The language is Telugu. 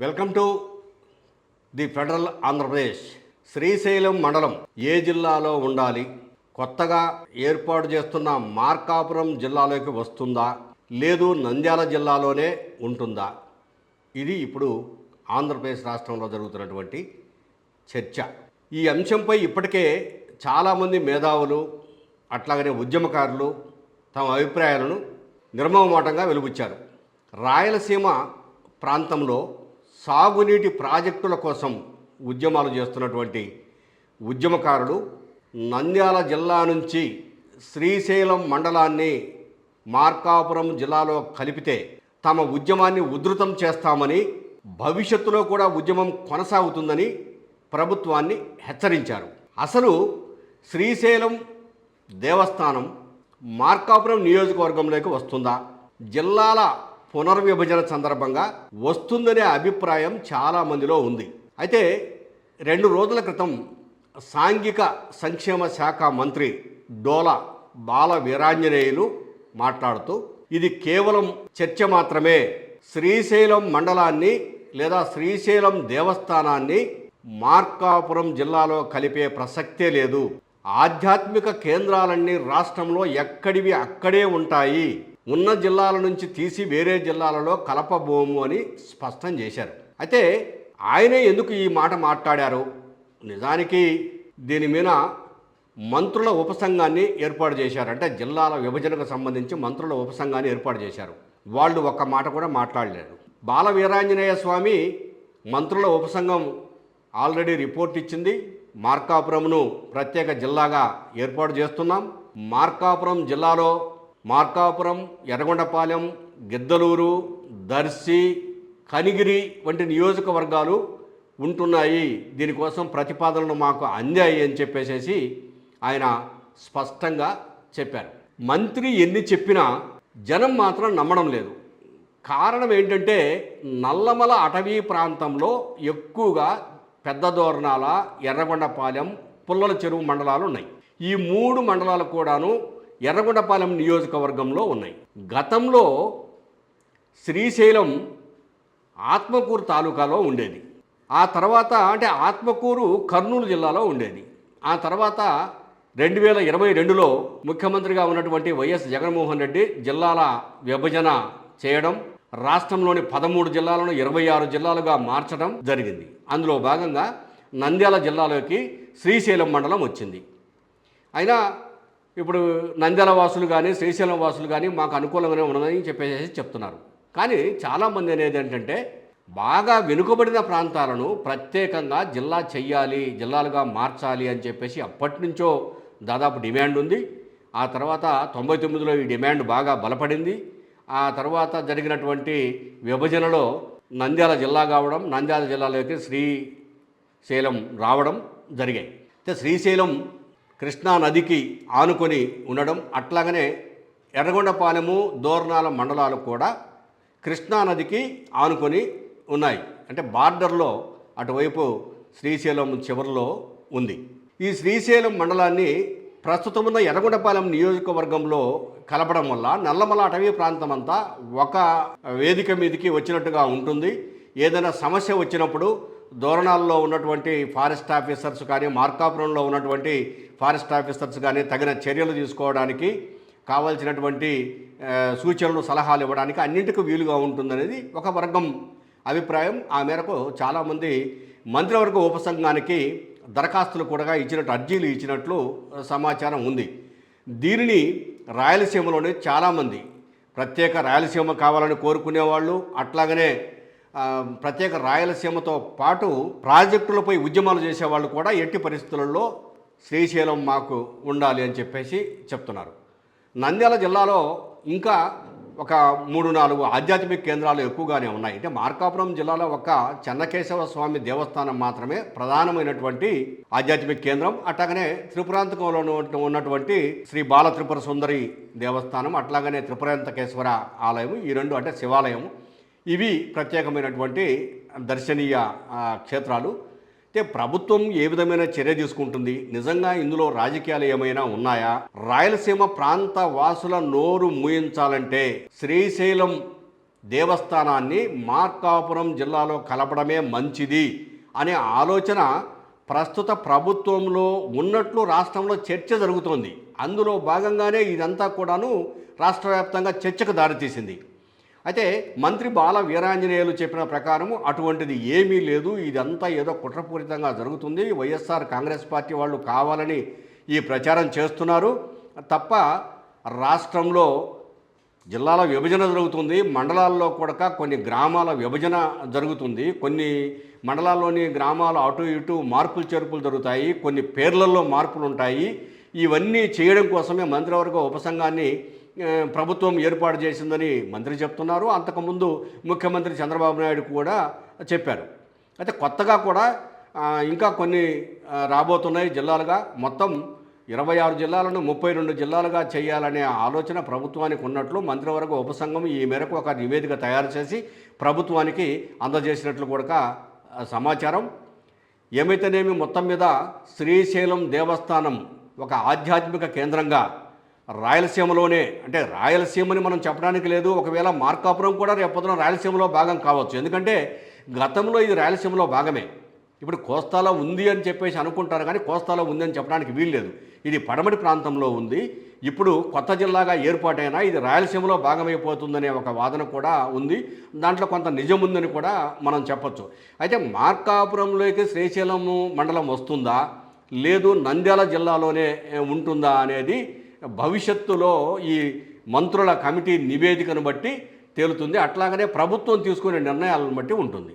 Welcome to the Federal Andhra Pradesh. Srisailam మండలం ఏ జిల్లాలో ఉండాలి? కొత్తగా ఏర్పాటు చేస్తున్న మార్కాపురం జిల్లాలోకి వస్తుందా? లేదు నంద్యాల జిల్లాలోనే ఉంటుందా? ఇది ఇప్పుడు ఆంధ్రప్రదేశ్ రాష్ట్రంలో జరుగుతున్నటువంటి చర్చ. ఈ అంశంపై ఇప్పటికే చాలామంది మేధావులు అట్లాగనే ఉద్యమకారులు తమ అభిప్రాయాలను నిర్మమాటంగా వెలుబుచ్చారు రాయలసీమ ప్రాంతంలో సాగునీటి ప్రాజెక్టుల కోసం ఉద్యమాలు చేస్తున్నటువంటి ఉద్యమకారులు నంద్యాల జిల్లా నుంచి శ్రీశైలం మండలాన్ని మార్కాపురం జిల్లాలో కలిపితే తమ ఉద్యమాన్ని ఉధృతం చేస్తామని భవిష్యత్తులో కూడా ఉద్యమం కొనసాగుతుందని ప్రభుత్వాన్ని హెచ్చరించారు. అసలు శ్రీశైలం దేవస్థానం మార్కాపురం నియోజకవర్గంలోకి వస్తుందా? జిల్లాల పునర్విభజన సందర్భంగా వస్తుందనే అభిప్రాయం చాలామందిలో ఉంది. అయితే రెండు రోజుల క్రితం సాంఘిక సంక్షేమ శాఖ మంత్రి డోల బాల వీరాంజనేయులు మాట్లాడుతూ ఇది కేవలం చర్చ మాత్రమే. శ్రీశైలం మండలాన్ని లేదా శ్రీశైలం దేవస్థానాన్ని మార్కాపురం జిల్లాలో కలిపే ప్రసక్తే లేదు. ఆధ్యాత్మిక కేంద్రాలన్నీ రాష్ట్రంలో ఎక్కడివి అక్కడే ఉంటాయి. ఉన్న జిల్లాల నుంచి తీసి వేరే జిల్లాలలో కలపబోము అని స్పష్టం చేశారు. అయితే ఆయనే ఎందుకు ఈ మాట మాట్లాడారు? నిజానికి దీని మీద మంత్రుల ఉపసంఘాన్ని ఏర్పాటు చేశారు. అంటే జిల్లాల విభజనకు సంబంధించి మంత్రుల ఉపసంఘాన్ని ఏర్పాటు చేశారు. వాళ్ళు ఒక్క మాట కూడా మాట్లాడలేరు బాల వీరాంజనేయ స్వామి మంత్రుల ఉపసంఘం ఆల్రెడీ రిపోర్ట్ ఇచ్చింది. మార్కాపురంను ప్రత్యేక జిల్లాగా ఏర్పాటు చేస్తున్నాం. మార్కాపురం జిల్లాలో మార్కాపురం ఎర్రగొండపాలెం గిద్దలూరు దర్శి కనిగిరి వంటి నియోజకవర్గాలు ఉంటున్నాయి. దీనికోసం ప్రతిపాదనలు మాకు అందాయి అని చెప్పేసేసి ఆయన స్పష్టంగా చెప్పారు. మంత్రి ఎన్ని చెప్పినా జనం మాత్రం నమ్మడం లేదు. కారణం ఏంటంటే నల్లమల అటవీ ప్రాంతంలో ఎక్కువగా పెద్ద దోరణాల ఎర్రగొండపాలెం పుల్లల చెరువు మండలాలు ఉన్నాయి. ఈ మూడు మండలాలు కూడాను ఎర్రగొండపాలెం నియోజకవర్గంలో ఉన్నాయి. గతంలో శ్రీశైలం ఆత్మకూరు తాలూకాలో ఉండేది. ఆ తర్వాత అంటే ఆత్మకూరు కర్నూలు జిల్లాలో ఉండేది. ఆ తర్వాత రెండు వేల ఇరవై రెండులో ముఖ్యమంత్రిగా ఉన్నటువంటి వైఎస్ జగన్మోహన్ రెడ్డి జిల్లాల విభజన చేయడం రాష్ట్రంలోని పదమూడు జిల్లాలను ఇరవై ఆరు జిల్లాలుగా మార్చడం జరిగింది. అందులో భాగంగా నంద్యాల జిల్లాలోకి శ్రీశైలం మండలం వచ్చింది. అయినా ఇప్పుడు నంద్యాల వాసులు కానీ శ్రీశైలం వాసులు కానీ మాకు అనుకూలంగానే ఉన్నదని చెప్పేసి చెప్తున్నారు. కానీ చాలామంది అనేది ఏంటంటే బాగా వెనుకబడిన ప్రాంతాలను ప్రత్యేకంగా జిల్లా చెయ్యాలి జిల్లాలుగా మార్చాలి అని చెప్పేసి అప్పటి నుంచో దాదాపు డిమాండ్ ఉంది. ఆ తర్వాత తొంభై తొమ్మిదిలో ఈ డిమాండ్ బాగా బలపడింది. ఆ తర్వాత జరిగినటువంటి విభజనలో నంద్యాల జిల్లా కావడం నంద్యాల జిల్లాలోకి శ్రీశైలం రావడం జరిగాయి. అయితే శ్రీశైలం కృష్ణా నదికి ఆనుకొని ఉండడం అట్లాగనే ఎర్రగొండపాలెము దోర్నాల మండలాలు కూడా కృష్ణా నదికి ఆనుకొని ఉన్నాయి. అంటే బార్డర్లో అటువైపు శ్రీశైలం చివరిలో ఉంది. ఈ శ్రీశైలం మండలాన్ని ప్రస్తుతం ఉన్న ఎర్రగొండపాలెం నియోజకవర్గంలో కలపడం వల్ల నల్లమల అటవీ ప్రాంతం అంతా ఒక వేదిక మీదకి వచ్చినట్టుగా ఉంటుంది. ఏదైనా సమస్య వచ్చినప్పుడు దోరణాల్లో ఉన్నటువంటి ఫారెస్ట్ ఆఫీసర్స్ కానీ మార్కాపురంలో ఉన్నటువంటి ఫారెస్ట్ ఆఫీసర్స్ కానీ తగిన చర్యలు తీసుకోవడానికి కావాల్సినటువంటి సూచనలు సలహాలు ఇవ్వడానికి అన్నింటికి వీలుగా ఉంటుందనేది ఒక వర్గం అభిప్రాయం. ఆ మేరకు చాలామంది మంత్రివర్గ ఉపసంఘానికి దరఖాస్తులు కూడా ఇచ్చినట్టు అర్జీలు ఇచ్చినట్లు సమాచారం ఉంది. దీనిని రాయలసీమలోనే చాలామంది ప్రత్యేక రాయలసీమ కావాలని కోరుకునేవాళ్ళు అట్లాగనే ప్రత్యేక రాయలసీమతో పాటు ప్రాజెక్టులపై ఉద్యమాలు చేసేవాళ్ళు కూడా ఎట్టి పరిస్థితులలో శ్రీశైలం మాకు ఉండాలి అని చెప్పేసి చెప్తున్నారు. నంద్యాల జిల్లాలో ఇంకా ఒక మూడు నాలుగు ఆధ్యాత్మిక కేంద్రాలు ఎక్కువగానే ఉన్నాయి. అంటే మార్కాపురం జిల్లాలో ఒక చెన్నకేశవ స్వామి దేవస్థానం మాత్రమే ప్రధానమైనటువంటి ఆధ్యాత్మిక కేంద్రం. అట్లాగనే త్రిపురాంతకంలో ఉన్నటువంటి శ్రీ బాల త్రిపుర సుందరి దేవస్థానం అట్లాగనే త్రిపురాంతకేశ్వర ఆలయం ఈ రెండు అంటే శివాలయం ఇవి ప్రత్యేకమైనటువంటి దర్శనీయ క్షేత్రాలు. అయితే ప్రభుత్వం ఏ విధమైన చర్య తీసుకుంటుంది? నిజంగా ఇందులో రాజకీయాలు ఏమైనా ఉన్నాయా? రాయలసీమ ప్రాంత వాసుల నోరు మూయించాలంటే శ్రీశైలం దేవస్థానాన్ని మార్కాపురం జిల్లాలో కలపడమే మంచిది అనే ఆలోచన ప్రస్తుత ప్రభుత్వంలో ఉన్నట్లు రాష్ట్రంలో చర్చ జరుగుతోంది. అందులో భాగంగానే ఇదంతా కూడాను రాష్ట్ర వ్యాప్తంగా చర్చకు దారితీసింది. అయితే మంత్రి బాల వీరాంజనేయులు చెప్పిన ప్రకారము అటువంటిది ఏమీ లేదు. ఇదంతా ఏదో కుట్రపూరితంగా జరుగుతుంది. వైఎస్ఆర్ కాంగ్రెస్ పార్టీ వాళ్ళు కావాలని ఈ ప్రచారం చేస్తున్నారు. తప్ప రాష్ట్రంలో జిల్లాల విభజన జరుగుతుంది. మండలాల్లో కూడా కొన్ని గ్రామాల విభజన జరుగుతుంది. కొన్ని మండలాల్లోని గ్రామాలు అటు ఇటు మార్పులు చేర్పులు జరుగుతాయి. కొన్ని పేర్లలో మార్పులు ఉంటాయి. ఇవన్నీ చేయడం కోసమే మంత్రివర్గ ఉపసంఘాన్ని ప్రభుత్వం ఏర్పాటు చేసిందని మంత్రి చెప్తున్నారు. అంతకుముందు ముఖ్యమంత్రి చంద్రబాబు నాయుడు కూడా చెప్పారు. అయితే కొత్తగా కూడా ఇంకా కొన్ని రాబోతున్నాయి జిల్లాలుగా. మొత్తం ఇరవై ఆరు జిల్లాలను ముప్పై రెండు జిల్లాలుగా చేయాలనే ఆలోచన ప్రభుత్వానికి ఉన్నట్లు మంత్రివర్గ ఉపసంఘం ఈ మేరకు ఒక నివేదిక తయారు చేసి ప్రభుత్వానికి అందజేసినట్లు కూడా సమాచారం. ఏమైతేనేమి మొత్తం మీద శ్రీశైలం దేవస్థానం ఒక ఆధ్యాత్మిక కేంద్రంగా రాయలసీమలోనే అంటే రాయలసీమని మనం చెప్పడానికి లేదు ఒకవేళ మార్కాపురం కూడా రేపొద్దున రాయలసీమలో భాగం కావచ్చు. ఎందుకంటే గతంలో ఇది రాయలసీమలో భాగమే. ఇప్పుడు కోస్తాలో ఉంది అని చెప్పేసి అనుకుంటారు కానీ కోస్తాలో ఉంది అని చెప్పడానికి వీల్లేదు. ఇది పడమటి ప్రాంతంలో ఉంది. ఇప్పుడు కొత్త జిల్లాగా ఏర్పాటైనా ఇది రాయలసీమలో భాగమైపోతుందనే ఒక వాదన కూడా ఉంది. దాంట్లో కొంత నిజం ఉందని కూడా మనం చెప్పచ్చు. అయితే మార్కాపురంలోకి శ్రీశైలం మండలం వస్తుందా? లేదు నంద్యాల జిల్లాలోనే ఉంటుందా అనేది భవిష్యత్తులో ఈ మంత్రుల కమిటీ నివేదికను బట్టి తేలుతుంది. అట్లాగనే ప్రభుత్వం తీసుకునే నిర్ణయాలను బట్టి ఉంటుంది.